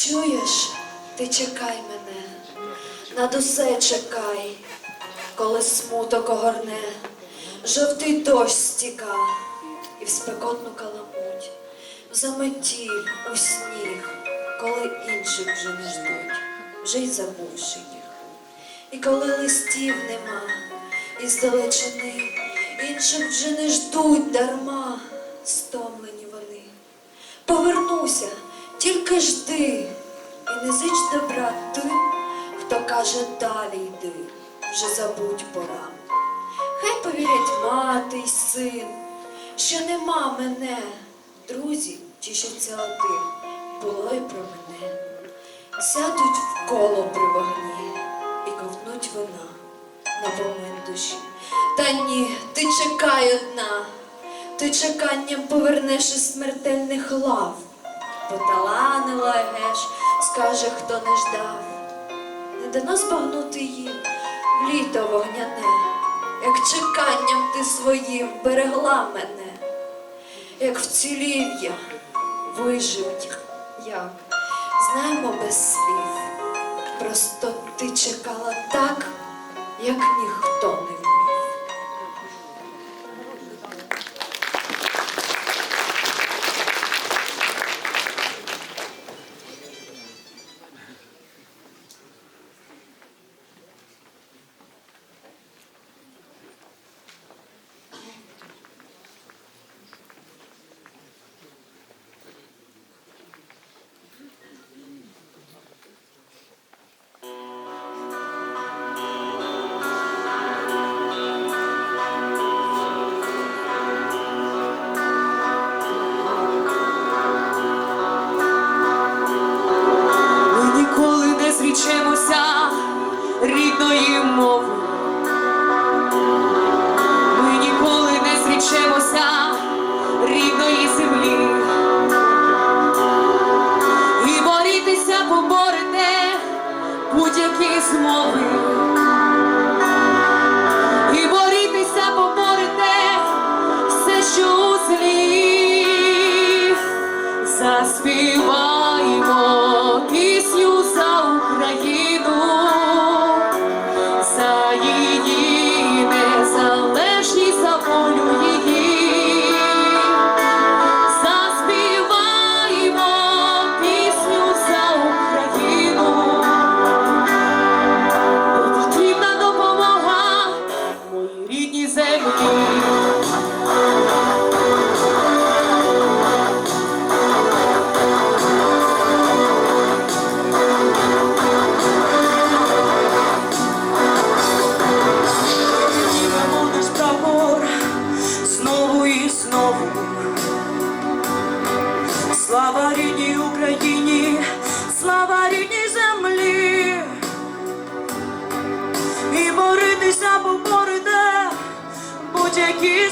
Чуєш, ти чекай мене, над усе чекай, коли смуток огорне, жовтий дощ стіка, і в спекотну каламуть, в заметіль, у сніг, коли інших вже не ждуть, вже й забувши їх. І коли листів нема, і здалечини інших вже не ждуть дарма, стомлені вони. Повернуся, тільки жди, і не зич добра тим, хто каже далі йди, вже забудь пора. Хай повірять мати й син, що нема мене, друзі тішаться одним, було й про мене. Сядуть в коло при вогні і ковтнуть вина на помин душі. Та ні, ти чекай одна, ти чеканням повернеш із смертельних лав. Поталанила геш, скаже, хто не ждав. Не дано збагнути їм в літо вогняне, як чеканням ти своїм берегла мене, як вцілів я, вижив як, знаємо без слів. Просто ти чекала так, як ніхто не будь-які змови. І борітися поборете все, що у злі. Заспіваємо будь-які